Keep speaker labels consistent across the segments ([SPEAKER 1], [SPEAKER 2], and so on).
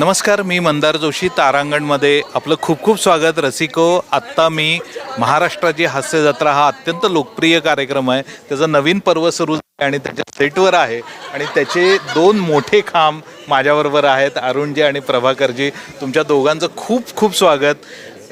[SPEAKER 1] नमस्कार मी मंदार जोशी तारांगणमध्ये आपलं खूप खूप स्वागत. रसिको आत्ता मी महाराष्ट्राची हास्य जत्रा हा अत्यंत लोकप्रिय कार्यक्रम आहे. त्याचं नवीन पर्व सुरू झालं आणि त्याच्या सेटवर आहे. आणि त्याचे दोन मोठे खांब माझ्याबरोबर आहेत अरुणजी आणि प्रभाकरजी. तुमच्या दोघांचं खूप खूप स्वागत.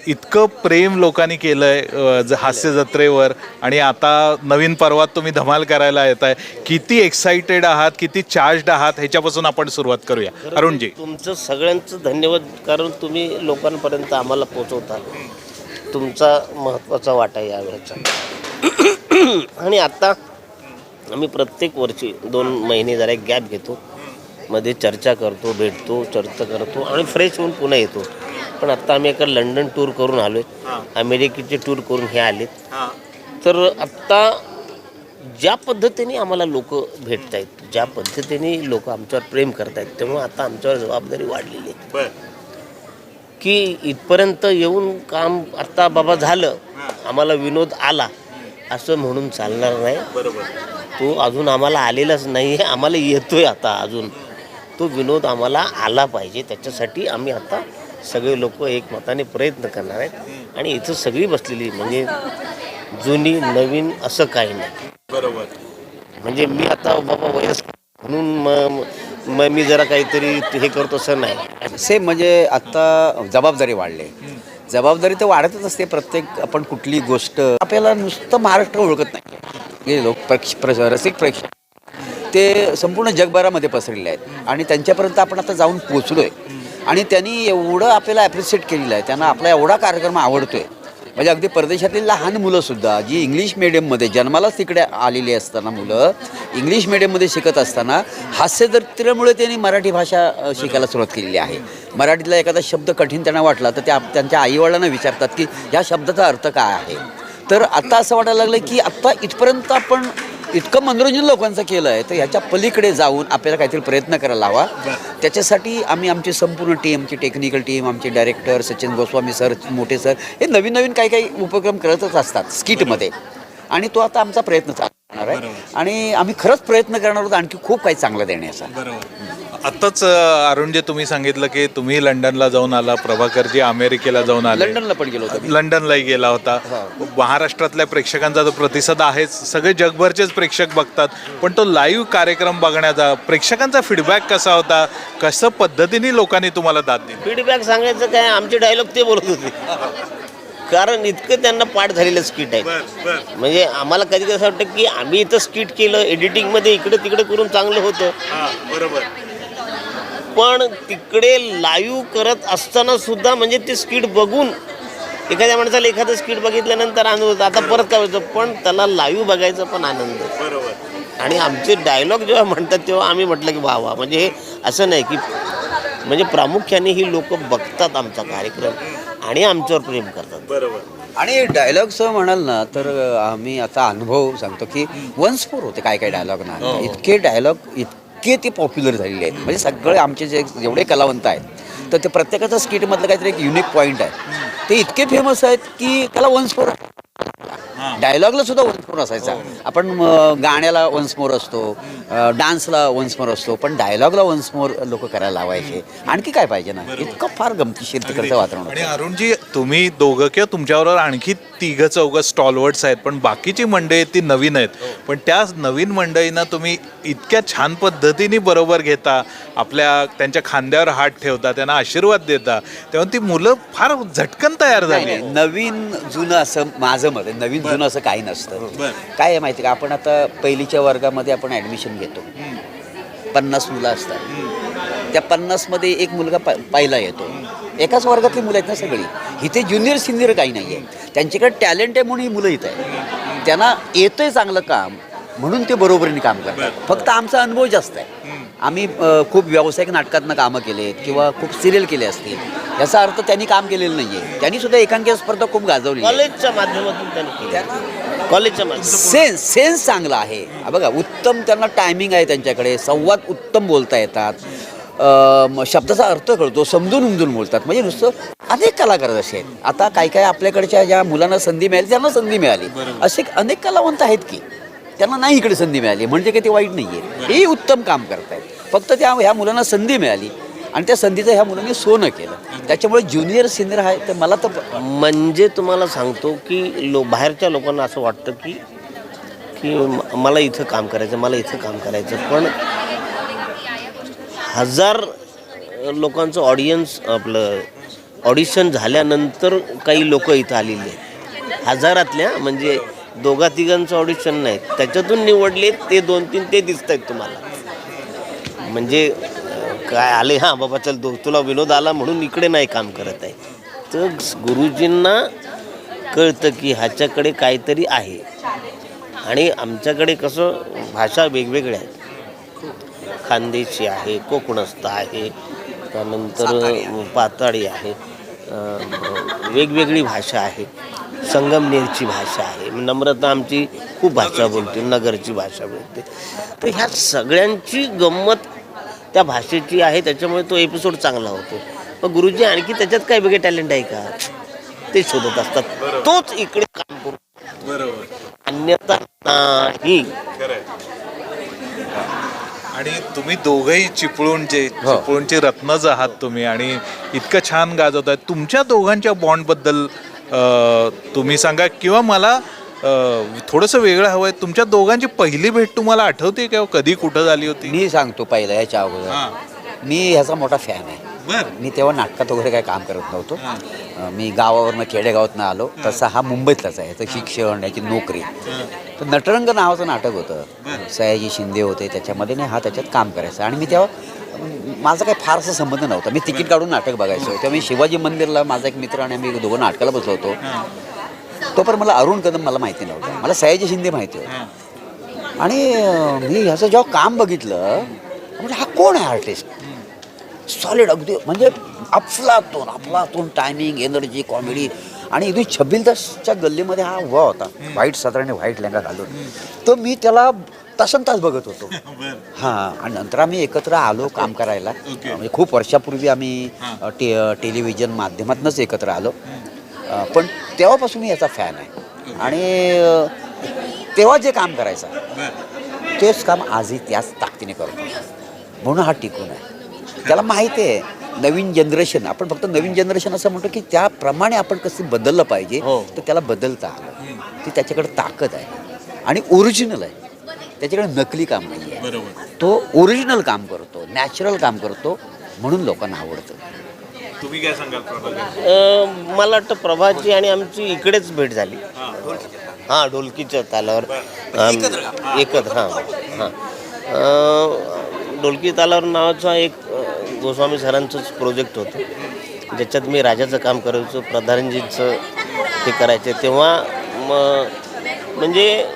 [SPEAKER 1] इतकं प्रेम लोकांनी केलं आहे हास्य जत्रेवर. आणि आता नवीन पर्वात तुम्ही धमाल करायला येत आहे किती एक्साइटेड आहात किती चार्जड आहात ह्याच्यापासून आपण सुरुवात करूया. अरुणजी.
[SPEAKER 2] तुमचं सगळ्यांचं धन्यवाद कारण तुम्ही लोकांपर्यंत आम्हाला पोचवता तुमचा महत्त्वाचा वाटा या वेळेचा आणि आता आम्ही प्रत्येक वर्षी दोन महिने जरा एक गॅप घेतो. मध्ये चर्चा करतो भेटतो चर्चा करतो आणि फ्रेश होऊन पुन्हा येतो. पण आत्ता आम्ही एका लंडन टूर करून आलो आहे अमेरिकेचे टूर करून हे आलेत. तर आत्ता ज्या पद्धतीने आम्हाला लोक भेटत आहेत ज्या पद्धतीने लोक आमच्यावर प्रेम करत आहेत त्यामुळे आता आमच्यावर जबाबदारी वाढलेली आहे. की इथपर्यंत येऊन काम आत्ता बाबा झालं आम्हाला विनोद आला असं म्हणून चालणार नाही. तो अजून आम्हाला आलेलाच नाही आहे आम्हाला येतोय आता अजून. तो विनोद आम्हाला आला पाहिजे. त्याच्यासाठी आम्ही आता सगळे लोक एकमताने प्रयत्न करणार आहेत. आणि इथं सगळी बसलेली म्हणजे जुनी नवीन असं काही नाही.
[SPEAKER 1] बरोबर.
[SPEAKER 2] म्हणजे मी आता बाबा वयस्कर म्हणून म- म- मी जरा काहीतरी हे करतो असं नाही.
[SPEAKER 3] सेम म्हणजे आत्ता जबाबदारी वाढली. जबाबदारी तर वाढतच असते. प्रत्येक आपण कुठली गोष्ट आपल्याला नुसतं महाराष्ट्र ओळखत नाही. लोक प्रेक्ष प्र रसिक प्रेक्षक. ते संपूर्ण जगभरामध्ये पसरलेले आहेत. आणि त्यांच्यापर्यंत आपण आता जाऊन पोचलो आहे आणि त्यांनी एवढं आपल्याला ॲप्रिशिएट केलेलं आहे. त्यांना आपला एवढा कार्यक्रम आवडतो आहे म्हणजे अगदी परदेशातील लहान मुलंसुद्धा जी इंग्लिश मिडियममध्ये जन्मालाच तिकडे आलेली असताना मुलं इंग्लिश मिडियममध्ये शिकत असताना हास्य त्यांनी मराठी भाषा शिकायला सुरुवात केलेली आहे. मराठीतला एखादा शब्द कठीण त्यांना वाटला तर त्या त्यांच्या आईवडिलांना विचारतात की ह्या शब्दाचा अर्थ काय आहे? तर आता असं वाटायला लागलं की आत्ता इथपर्यंत आपण इतकं मनोरंजन लोकांचं केलं आहे तर ह्याच्या पलीकडे जाऊन आपल्याला काहीतरी प्रयत्न करायला हवा. त्याच्यासाठी आम्ही आमची संपूर्ण टीम आमची टेक्निकल टीम आमचे डायरेक्टर सचिन गोस्वामी सर मोठे सर हे नवीन नवीन काही काही उपक्रम करतच असतात स्किटमध्ये आणि तो आता आमचा प्रयत्न चालणार आहे आणि आम्ही खरंच प्रयत्न करणार आहोत आणखी खूप काही चांगलं देण्याचा
[SPEAKER 1] बरोबर. आत्ताच अ, अरुणजी तुम्ही सांगितलं की तुम्ही लंडनला जाऊन आला प्रभाकरजी अमेरिकेला जाऊन आले.
[SPEAKER 3] लंडनला पण गेलो होतो.
[SPEAKER 1] लंडनलाही गेला होता. महाराष्ट्रातल्या प्रेक्षकांचा तो प्रतिसाद आहेच. सगळे जगभरचेच प्रेक्षक बघतात. पण तो लाईव्ह कार्यक्रम बघण्याचा प्रेक्षकांचा फीडबॅक कसा होता? कसं पद्धतीने लोकांनी तुम्हाला दाद दिली?
[SPEAKER 2] फीडबॅक सांगायचं काय? आमचे डायलॉग ते बोलत होते. कारण इतकं त्यांना पाठ झालेलं स्किट आहे. म्हणजे आम्हाला कधी कधी असं वाटतं की आम्ही इथं स्किट केलं एडिटिंगमध्ये इकडे तिकडे करून चांगलं होतं.
[SPEAKER 1] बरोबर.
[SPEAKER 2] पण तिकडे लाईव्ह करत असताना सुद्धा म्हणजे ते स्किट बघून एखाद्या माणसाला एखादं स्किट बघितल्यानंतर आनंद होतो. आता परत काय होतं पण त्याला लाईव्ह बघायचा पण आनंद.
[SPEAKER 1] बरोबर.
[SPEAKER 2] आणि आमचे डायलॉग जेव्हा म्हणतात तेव्हा आम्ही म्हटलं की वा वा. म्हणजे हे असं नाही की म्हणजे प्रामुख्याने ही लोक बघतात आमचा कार्यक्रम. आणि आमच्यावर प्रेम करतात.
[SPEAKER 1] बरोबर.
[SPEAKER 3] आणि डायलॉगचं म्हणाल ना तर आम्ही आता अनुभव सांगतो की वन्स फोर होते काय काय डायलॉग ना इतके डायलॉग इतके ते पॉप्युलर झालेले आहेत. म्हणजे सगळे आमचे जे जेवढे कलावंत आहेत तर ते प्रत्येकाच्या स्किटमधलं काहीतरी एक युनिक पॉईंट आहे. ते इतके फेमस आहेत की त्याला वन्स फोर डायलॉगला सुद्धा वन्स मोर असायचा. आपण गाण्याला वन्स मोर असतो डान्सला वन्स मोर असतो पण डायलॉगला वन्स मोर लोक करायला लावायचे. आणखी काय पाहिजे ना? इतकं फार गमतीशीर तिकडचं वातावरण
[SPEAKER 1] आणि
[SPEAKER 3] होतं.
[SPEAKER 1] अरुणजी तुम्ही दोघं किंवा तुमच्याबरोबर आणखी तिघं चौघं स्टॉलवर्ड्स आहेत पण बाकीची मंडळी आहेत ती नवीन आहेत. पण त्या नवीन मंडळींना तुम्ही इतक्या छान पद्धतीने बरोबर घेता आपल्या त्यांच्या खांद्यावर हात ठेवता त्यांना आशीर्वाद देता तेव्हा ती मुलं फार झटकन तयार
[SPEAKER 3] नाही,
[SPEAKER 1] झाली.
[SPEAKER 3] नाही, नवीन जुनं असं माझं मत आहे. नवीन जुनं असं काही नसतं. काय आहे माहिती का? आपण आता पहिलीच्या वर्गामध्ये आपण ॲडमिशन घेतो. पन्नास मुलं असतात. त्या पन्नासमध्ये एक मुलगा प पहिला येतो. एकाच वर्गातली मुलं आहेत ना सगळी. इथे ज्युनियर सिनियर काही नाही आहे. त्यांच्याकडे टॅलेंट आहे म्हणून ही मुलं इथं आहे त्यांना येतंय चांगलं काम म्हणून ते बरोबरीने काम करतात. फक्त आमचा अनुभव जास्त आहे. आम्ही खूप व्यावसायिक नाटकातनं कामं केलेत किंवा खूप सिरियल केले असतील. याचा अर्थ त्यांनी काम केलेलं नाही आहे त्यांनी सुद्धा एकांकी स्पर्धा खूप गाजवली आहे.
[SPEAKER 2] कॉलेजच्या माध्यमातून त्यांनी केलं कॉलेजच्या
[SPEAKER 3] सेन्स सेन्स चांगला आहे. हा बघा उत्तम त्यांना टायमिंग आहे त्यांच्याकडे. संवाद उत्तम बोलता येतात. शब्दाचा अर्थ कळतो समजून उमजून बोलतात. म्हणजे नुसतं अनेक कलाकार असे आहेत. आता काही काही आपल्याकडच्या ज्या मुलांना संधी मिळाली त्यांना संधी मिळाली. असे अनेक कलावंत आहेत की त्यांना नाही इकडे संधी मिळाली. म्हणजे काही ते वाईट नाही आहे हेही उत्तम काम करतायत. फक्त त्या ह्या मुलांना संधी मिळाली. आणि त्या संधीचं ह्या मुलांनी सोनं केलं. त्याच्यामुळे ज्युनियर सिनियर आहे तर मला तर
[SPEAKER 2] म्हणजे तुम्हाला सांगतो की लो बाहेरच्या लोकांना असं वाटतं की की म- मला इथं काम करायचं मला इथं काम करायचं. पण हजार लोकांचं ऑडियन्स आपलं ऑडिशन झाल्यानंतर काही लोक इथं आलेली आहेत. हजारातल्या म्हणजे दोघा तिघांचं ऑडिशन नाही. त्याच्यातून निवडले ते दोन तीन ते दिसत आहेत तुम्हाला. म्हणजे काय आले? हां बाबा चल दो तुला विनोद आला म्हणून इकडे नाही काम करत आहे. तर गुरुजींना कळतं की ह्याच्याकडे काहीतरी आहे. आणि आमच्याकडे कसं भाषा वेगवेगळ्या आहेत. खानदेशी आहे कोकणस्थ आहे त्यानंतर पाताळी आहे वेगवेगळी भाषा आहे. संगमनेरची भाषा आहे. नम्रता आमची खूप भाषा बोलते नगरची भाषा बोलते. तर ह्या सगळ्यांची गंमत त्या भाषेची आहे त्याच्यामुळे तो एपिसोड चांगला होतो. मग गुरुजी आणखी त्याच्यात काय वेगळे टॅलेंट आहे का? ते शोधत असतात. तोच इकडे काम करू.
[SPEAKER 1] बरोबर.
[SPEAKER 2] अन्यथा नाही.
[SPEAKER 1] आणि तुम्ही दोघंही चिपळूणचे
[SPEAKER 3] हो.
[SPEAKER 1] चिपळूणचे रत्नच आहात तुम्ही आणि इतकं छान गाजवत आहे तुमच्या दोघांच्या बॉन्डबद्दल तुम्ही सांगा किंवा मला थोडंसं वेगळं हवं आहे तुमच्या दोघांची पहिली भेट तुम्हाला आठवते किंवा कधी कुठं झाली होती?
[SPEAKER 3] मी सांगतो पहिलं याच्या अगोदर. मी ह्याचा मोठा फॅन आहे. मी तेव्हा नाटकात वगैरे काही काम करत नव्हतो. मी गावावरनं खेडेगावातनं आलो. तसा हा मुंबईतलाच आहे. तर शिक्षण याची नोकरी. तर नटरंग नावाचं नाटक होतं. सयाजी शिंदे होते. त्याच्यामध्ये नाही हा त्याच्यात काम करायचा. आणि मी तेव्हा माझा काही फारसा संबंध नव्हता. मी तिकीट काढून नाटक बघायचो. तेव्हा मी शिवाजी मंदिरला माझा एक मित्र आणि आम्ही दोघं नाटकाला बसलो होतो. तोपर्यंत मला अरुण कदम मला माहिती नव्हतं. मला सयाजी शिंदे माहिती होतं. आणि मी ह्याचं जेव्हा काम बघितलं म्हणजे हा कोण आहे आर्टिस्ट सॉलिड अगदी म्हणजे अफलातून अफलातून टायमिंग एनर्जी कॉमेडी आणि इथे छबिलदासच्या गल्लीमध्ये हा उभा होता. व्हाईट साधारण व्हाईट लेंगा घालून. तर मी त्याला तासन तास बघत होतो. हां आणि नंतर आम्ही एकत्र आलो काम करायला. म्हणजे खूप वर्षापूर्वी आम्ही टे टेलिव्हिजन माध्यमातूनच एकत्र आलो. पण तेव्हापासून मी याचा फॅन आहे. आणि तेव्हा जे काम करायचं तेच काम आजही त्याच ताकदीने करतो. म्हणून हा टिकून आहे. त्याला माहिती आहे नवीन जनरेशन आपण फक्त नवीन जनरेशन असं म्हणतो की त्याप्रमाणे आपण कसं बदललं पाहिजे
[SPEAKER 2] हो.
[SPEAKER 3] तर त्याला बदलता आलं. ती त्याच्याकडे ताकद आहे. आणि ओरिजिनल आहे. त्याच्याकडे नकली काम नाही आहे तो ओरिजिनल काम करतो नॅचरल काम करतो म्हणून लोकांना आवडतं.
[SPEAKER 1] तुम्ही काय सांगाल प्रभाकर?
[SPEAKER 2] अं, मला वाटतं प्रभाची आणि आमची इकडेच भेट झाली. हां ढोलकीच्या तालावर. आम- एकत्र हां. हां अं, ढोलकी तालावर नावाचा एक अं, गोस्वामी सरांचंच प्रोजेक्ट होतं. ज्याच्यात मी राजाचं काम करायचो प्रधानजीचं हे करायचे. तेव्हा म म्हणजे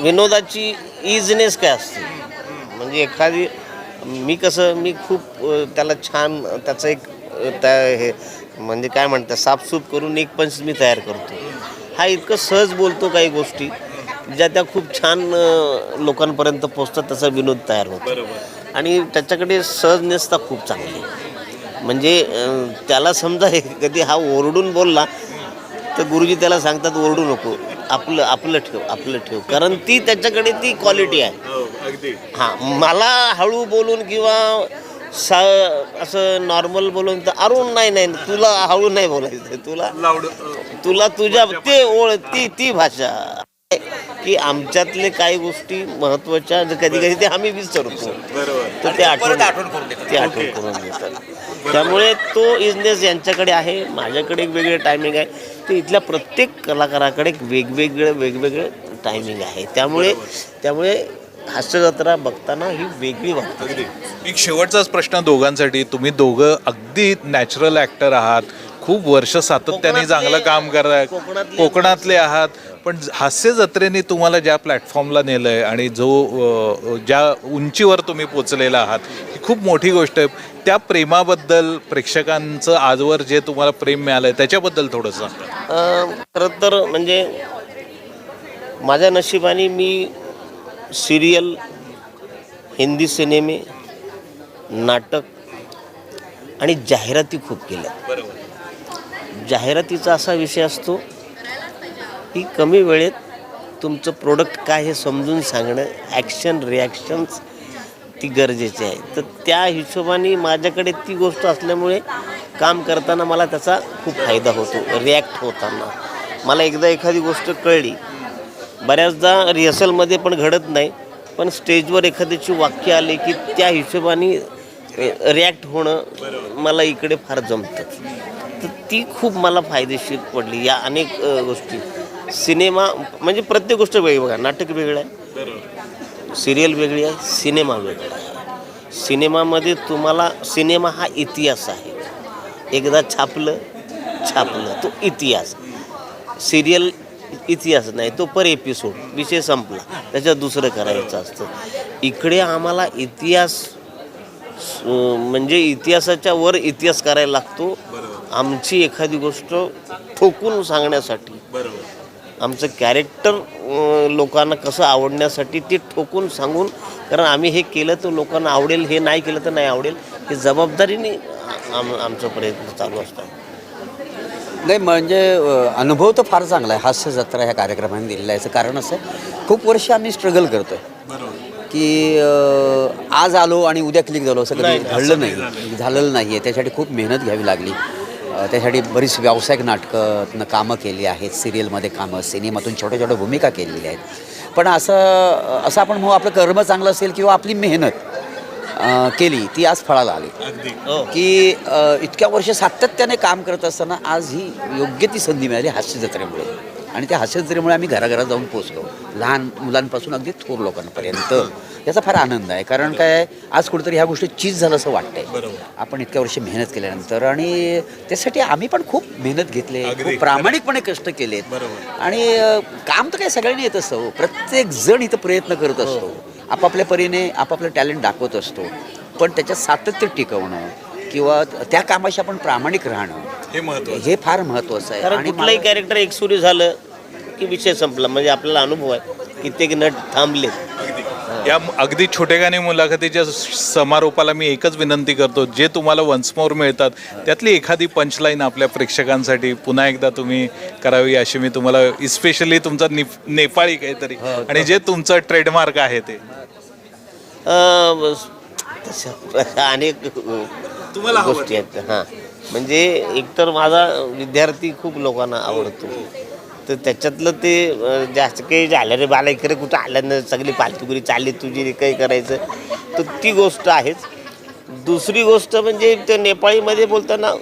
[SPEAKER 2] विनोदाची इजनेस काय असते? म्हणजे एखादी मी कसं मी खूप त्याला छान त्याचं एक त्या हे म्हणजे काय म्हणतात साफसूफ करून एक पंच मी तयार करतो. हा इतकं सहज बोलतो काही गोष्टी ज्या त्या खूप छान लोकांपर्यंत पोचतात तसा विनोद तयार होतो. आणि त्याच्याकडे सहजनेसता खूप चांगली. म्हणजे त्याला समजा हे कधी हा ओरडून बोलला तर गुरुजी त्याला सांगतात ओरडू नको. आपलं आपलं ठेव आपलं ठेव. कारण ती त्याच्याकडे ती क्वालिटी आहे. हां मला हळू बोलून किंवा सा असं नॉर्मल बोलून तर अरुण नाही नाही तुला हळू नाही बोलायचं तुला तुला तुझ्या ते ओळ ती ती भाषा की आमच्यातले काही गोष्टी महत्त्वाच्या कधी कधी ते आम्ही विसरतो. तर ते आठवण ते आठवण करून देतात. त्यामुळे तो इजनेस यांच्याकडे आहे माझ्याकडे एक वेगळे टायमिंग आहे. तर इथल्या प्रत्येक कलाकाराकडे एक वेगवेगळं वेगवेगळं टायमिंग आहे. त्यामुळे त्यामुळे हास्यजत्रा बघताना ही वेगळी वाटते.
[SPEAKER 1] एक शेवटचाच प्रश्न दोघांसाठी. तुम्ही दोघं अगदी नॅचरल ऍक्टर आहात. खूप वर्ष सातत्याने चांगलं काम करताय
[SPEAKER 2] कोकणातले-
[SPEAKER 1] कोकणातले आहात. पण हास्य जत्रेने तुम्हाला ज्या प्लॅटफॉर्मला नेलंय आणि जो अ, ज्या उंचीवर तुम्ही पोचलेला आहात खूप मोठी गोष्ट आहे. त्या प्रेमाबद्दल प्रेक्षकांचं आजवर जे तुम्हाला प्रेम मिळालंय त्याच्याबद्दल थोडंसं सांगा.
[SPEAKER 2] अं, खरं तर म्हणजे माझ्या नशिबाने मी सिरियल हिंदी सिनेमे नाटक आणि जाहिराती खूप केल्या. जाहिरातीचा असा विषय असतो की कमी वेळेत तुमचं प्रोडक्ट काय हे समजून सांगणं ॲक्शन रिॲक्शन्स ती गरजेची आहे. तर त्या हिशोबाने माझ्याकडे ती गोष्ट असल्यामुळे काम करताना मला त्याचा खूप फायदा होतो रिॲक्ट होताना. मला एकदा एखादी गोष्ट कळली. बऱ्याचदा रिहर्सलमध्ये पण घडत नाही पण स्टेजवर एखाद्याची वाक्य आले की त्या हिशोबाने रिॲक्ट होणं मला इकडे फार जमतं. तर ती खूप मला फायदेशीर पडली या अनेक गोष्टी. सिनेमा म्हणजे प्रत्येक गोष्ट वेगळी बघा नाटक वेगळं आहे. सिरियल वेगळी आहे सिनेमा वेगळा आहे. सिनेमामध्ये तुम्हाला सिनेमा हा इतिहास आहे. एकदा छापलं छापलं तो इतिहास. सिरियल इतिहास नाही तो पर एपिसोड विषय संपला. त्याच्यात दुसरं करायचं असतं. इकडे आम्हाला इतिहास म्हणजे इतिहासाच्या वर इतिहास करायला लागतो. आमची एखादी गोष्ट ठोकून सांगण्यासाठी. आमचं कॅरेक्टर लोकांना कसं आवडण्यासाठी ते ठोकून सांगून कारण आम्ही हे केलं तर लोकांना आवडेल हे नाही केलं तर नाही आवडेल हे जबाबदारीने आम आमचा प्रयत्न चालू असतात
[SPEAKER 3] नाही म्हणजे अनुभव तर फार चांगला आहे. हास्य जत्रा ह्या कार्यक्रमाने दिलेला आहे. याचं कारण असं खूप वर्ष आम्ही स्ट्रगल करतोय. की आज आलो आणि उद्या क्लिक झालो. असं कधी घडलं नाही. झालेलं नाही आहे त्यासाठी खूप मेहनत घ्यावी लागली. त्यासाठी बरीच व्यावसायिक नाटकं कामं केली आहेत सिरियलमध्ये कामं सिनेमातून छोट्या छोट्या भूमिका केलेल्या आहेत. पण असं असं आपण म्हणू आपलं कर्म चांगलं असेल किंवा आपली मेहनत केली ती आज फळाला आली.
[SPEAKER 2] हो.
[SPEAKER 3] की इतक्या वर्ष सातत्याने काम करत असताना आज ही योग्य ती संधी मिळाली हास्य जत्रेमुळे आणि त्या हास्य जत्रेमुळे आम्ही घराघरात जाऊन पोचलो. लहान मुलांपासून अगदी थोर लोकांपर्यंत. याचा फार आनंद आहे. कारण काय आज कुठेतरी ह्या गोष्टी चीज झालं असं वाटतंय. आपण इतक्या वर्ष मेहनत केल्यानंतर आणि त्यासाठी आम्ही पण खूप मेहनत घेतले. खूप प्रामाणिकपणे कष्ट केलेत. आणि काम तर काय सगळ्यांनी येत असतं हो. प्रत्येक जण इथं प्रयत्न करत असतो. आपापल्या परीने आपापलं टॅलेंट दाखवत असतो. पण त्याच्यात सातत्य टिकवणं किंवा त्या कामाशी आपण प्रामाणिक राहणं
[SPEAKER 1] हे महत्त्व
[SPEAKER 3] हे फार महत्वाचं आहे. आणि
[SPEAKER 2] कुठलंही कॅरेक्टर एकसुरी झालं की विषय संपला. म्हणजे आपल्याला अनुभव आहे कित्येक नट थांबलेत.
[SPEAKER 1] या अगदी छोटेखानी मुलाखतीच्या समारोपाला मी एकच विनंती करतो. जे तुम्हाला वन्स मोर मिळतात त्यातली एखादी पंचलाईन आपल्या प्रेक्षकांसाठी पुन्हा एकदा तुम्ही करावी अशी मी तुम्हाला इस्पेशली तुमचा निप- नेपाळी काहीतरी. आणि जे तुमचं ट्रेडमार्क आहे ते.
[SPEAKER 2] तशा अनेक
[SPEAKER 1] तुम्हाला
[SPEAKER 2] गोष्टी आहेत. हां. म्हणजे एकतर माझा विद्यार्थी खूप लोकांना आवडतो. तर त्याच्यातलं ते जास्त काही झालं रे बाला इकडे कुठं आलं ना सगळी पालतुगिरी चालली तुझी रे काही करायचं. तर ती गोष्ट आहेच. दुसरी गोष्ट म्हणजे ते नेपाळीमध्ये बोलताना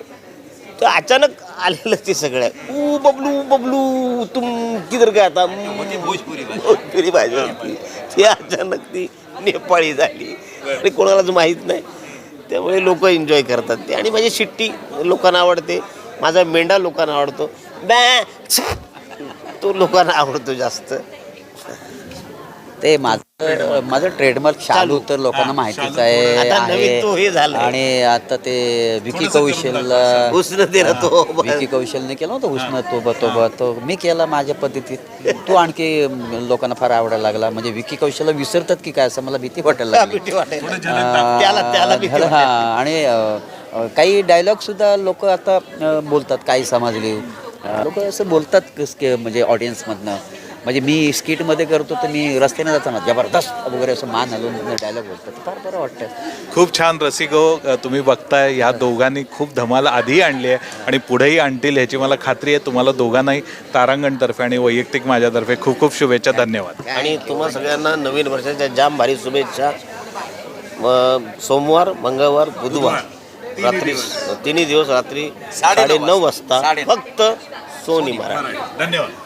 [SPEAKER 2] तर अचानक आलेलं ते सगळं. ऊ बबलू बबलू तुम किधर गया था? भोजपुरी भाषा होती. ती अचानक ती नेपाळी झाली. आणि कोणालाच माहीत नाही. त्यामुळे लोक एन्जॉय करतात ते. आणि माझी शिट्टी लोकांना आवडते. माझा मेंढा लोकांना आवडतो. बॅ तो लोकांना आवडतो जास्त.
[SPEAKER 3] ते माझं माझं ट्रेडमार्क शालू तर लोकांना माहितीच आहे
[SPEAKER 2] आता नवीन तो हे
[SPEAKER 3] आहे.
[SPEAKER 2] झालंय.
[SPEAKER 3] आणि आता ते विकी कौशल
[SPEAKER 2] उष्ण ते तो
[SPEAKER 3] विकी कौशलने केलं होतं उष्ण तो ब तो ब तो मी केला माझ्या पद्धतीत. तो आणखी लोकांना फार आवडायला लागला. म्हणजे विकी कौशलला विसरतात की काय असं मला भीती वाटायला लागली.
[SPEAKER 2] भीती वाटायला.
[SPEAKER 3] अं,
[SPEAKER 2] त्याला त्याला भीती
[SPEAKER 3] झालं,
[SPEAKER 2] वाटायला.
[SPEAKER 3] हा आणि अं, अं, काही डायलॉग सुद्धा लोक आता अं, बोलतात काही समजले लोक असं बोलतात कस- के- म्हणजे ऑडियन्समधनं म्हणजे मी स्किटमध्ये करतो तर मी रस्त्याने जाताना जबरदस्त वगैरे असं मान हलवून डायलॉग बोलतात. फार बरं वाटतं
[SPEAKER 1] खूप छान रसिको तुम्ही बघताय. ह्या दोघांनी खूप धमाल आधी आणली आहे आणि पुढेही आणतील ह्याची मला खात्री आहे. तुम्हाला दोघांनाही तारांगणतर्फे आणि वैयक्तिक माझ्यातर्फे खूप खूप शुभेच्छा. धन्यवाद.
[SPEAKER 2] आणि तुम्हा सगळ्यांना नवीन वर्षाच्या जाम भारी शुभेच्छा. सोमवार मंगळवार बुधवार. रात्री तिन्ही दिवस रात्री साडे नऊ वाजता. फक्त सोनी महाराज.
[SPEAKER 1] धन्यवाद.